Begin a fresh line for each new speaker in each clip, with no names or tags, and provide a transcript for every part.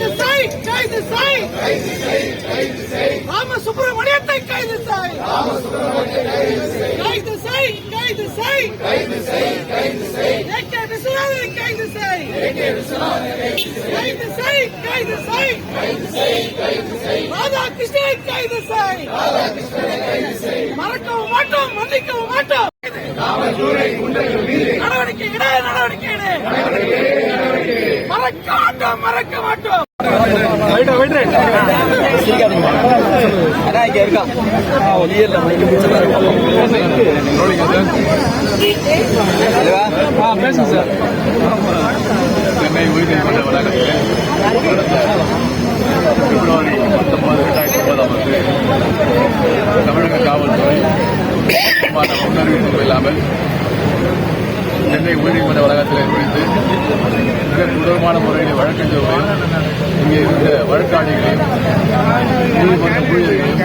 கைது செய் கைது செய். ராம சுப்பிரமணியத்தை கைது செய். கைது செய் கைது செய். ஏகே விஸ்வநாதனை கைது செய். கைது செய் கைது செய். ராதா கிருஷ்ணனை கைது செய். மறக்கவும் மாட்டோம் மன்னிக்கவும் மாட்டோம். நடவடிக்கை இட நடவடிக்கை இடு மறக்க மாட்டோம் மறக்க மாட்டோம்.
அதான் இங்க இருக்கான் ஒலியல்ல மைக்க பேசுங்க சார்
சென்னை வளாகத்தில் பிப்ரவரி பத்தொன்பது ரெண்டாயிரத்தி ஒன்பதாம் ஆண்டு தமிழக காவல்துறை இல்லாமல் சென்னை உயர்நீதிமன்ற வளாகத்தில் குறித்து மிக கொடூரமான முறையில் வழக்கறிஞர்களையும் இங்கே இருந்த வழக்காளிகளையும் நீதிமன்ற ஊழியர்களையும்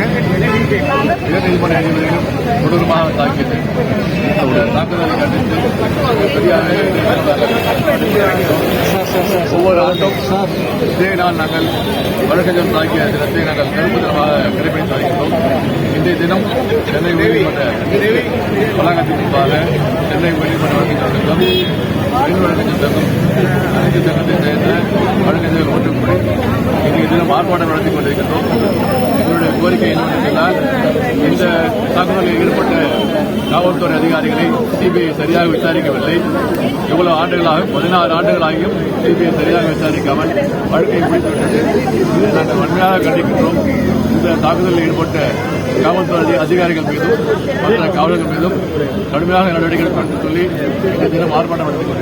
உயர்நீதிமன்ற நீதிபதிகளையும் கொடூரமாக தாக்கியது. இந்த தாக்குதலை கண்டித்து பெரியார் ஒவ்வொரு ஆண்டும் இதே நாள் நாங்கள் வழக்கறிஞர் தாக்கிய தினத்தை நாங்கள் கருப்பு தினமாக கடைபிடித்து வருகிறோம். தினம் சென்னை உயர்நீதிமன்ற வளாகத்தின் முன்பாக சென்னை உயர்நீதிமன்ற வழக்கறிஞர்களுக்கும் பெண் வழக்கறிஞர் சங்கம் அனைத்து சங்கத்தை சேர்ந்த வழக்கறிஞர்கள் ஒன்று இன்றைய தினம் ஆர்ப்பாட்டம் நடத்தி கொண்டிருக்கின்றோம். எங்களுடைய கோரிக்கை என்னவென்றால் இந்த தாக்குதலில் ஈடுபட்ட காவல்துறை அதிகாரிகளை சிபிஐ சரியாக விசாரிக்கவில்லை. இவ்வளவு ஆண்டுகளாக பதினாறு ஆண்டுகளாகியும் சிபிஐ சரியாக விசாரிக்காமல் வழக்கை முடித்துவிட்டது. இதை நாங்கள் வன்மையாக கண்டிக்கின்றோம். இந்த தாக்குதலில் ஈடுபட்ட காவல்துறை அதிகாரிகள் மீதும் மற்ற காவலர்கள் மீதும் கடுமையாக நடவடிக்கை எடுக்கும் சொல்லி இந்த தினம் ஆர்ப்பாட்டம் நடத்தி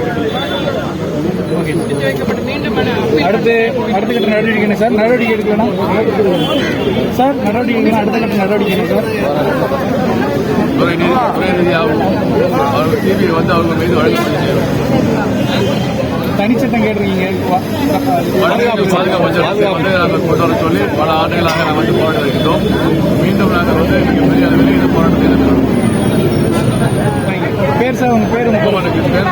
அடுத்து அடுத்த கட்ட நடவடிக்கை என்ன சார்? நடவடிக்கை எடுக்கணும் சார் நடவடிக்கை அடுத்த கட்ட நடவடிக்கை என்ன சார்?
துறை நீதி துறை ரீதியாகவும் அவர்கள் வந்து அவங்க மீது வழக்கு பதிவு செய்யும்
தனிச்சட்டம் கேட்டிருக்கீங்க.
வழக்கு பாதுகாப்பு நாங்கள் கொண்டு வர சொல்லி பல ஆண்டுகளாக நாங்கள் வந்து போராடி வருகிறோம். மீண்டும் நாங்கள் வந்து மிகப்பெரிய அளவில் இந்த போராட்டத்தை
பேர் சார் உங்க பேர் உங்க
குமாரனுக்கு பேர்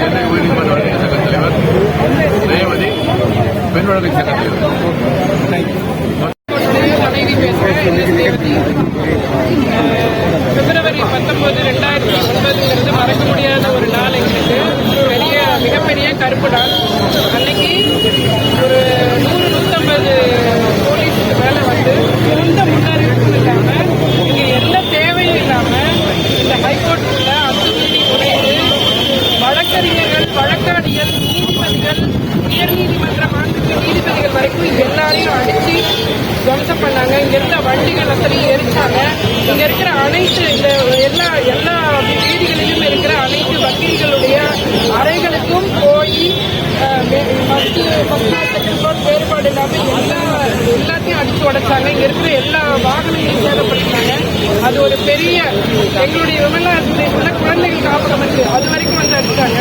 சென்னை உயர்நீதிமன்ற வழக்கறிஞர் சங்க தலைவர் ரேவதி பெண் வழக்கறிஞர் சங்க தலைவர்.
மனைவி பேசுகிறேன் என் எஸ் ரேவதி பிப்ரவரி பத்தொன்பது ரெண்டாயிரத்தி ஒன்பதுங்கிறது மறக்க முடியாத ஒரு நாள் எங்களுக்கு. பெரிய மிகப்பெரிய கருப்பு நாள். அன்னைக்கு ஒரு நூறு நூற்றம்பது போலீஸுக்கு மேலே வந்து எந்த முன்னறிவிப்பும் இல்லாமல் இங்கே எந்த தேவையும் இல்லாமல் இந்த ஹைகோர்ட்டில் அத்துமீறி நுழைந்து வழக்கறிஞர்கள் வழக்காடிகள் நீதிபதிகள் உயர்நீதிமன்ற மாண்புமிகு நீதிபதிகள் வரைக்கும் எல்லாரையும் அடித்து துவம்சம் பண்ணாங்க இங்க இருந்த வண்டிகள் அத்தனையும் எரிச்சாங்க இங்க இருக்கிற அனைத்து இந்த எல்லா எல்லா வீதிகளிலும் இருக்கிற அனைத்து வக்கீல்களுடைய அறைகளுக்கும் போய் ஃபர்ஸ்ட் ஃபர்ஸ்ட் செகண்ட் வேறுபாடு இல்லாமல் எல்லா எல்லாத்தையும் அடிச்சு உடைச்சாங்க. இங்க இருக்கிற எல்லா வாகனங்களையும் சேதப்படுத்தினாங்க. அது ஒரு பெரிய எங்களுடைய விமலா உள்ள குழந்தைகள் காப்பகம் இருக்கு அது வரைக்கும் வந்து அடிச்சாங்க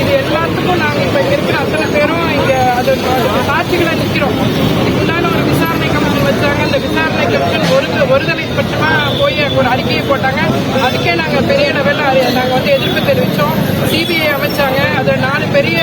இது எல்லாத்துக்கும் நாங்க இப்ப இருக்கிற அத்தனை பேரும் இங்க அது அதுக்கு நிற்கிறோம் எதிர்ப்பு தெரிவித்தோம் சிபிஐ அமைச்சாங்க. அதில் நாலு பெரிய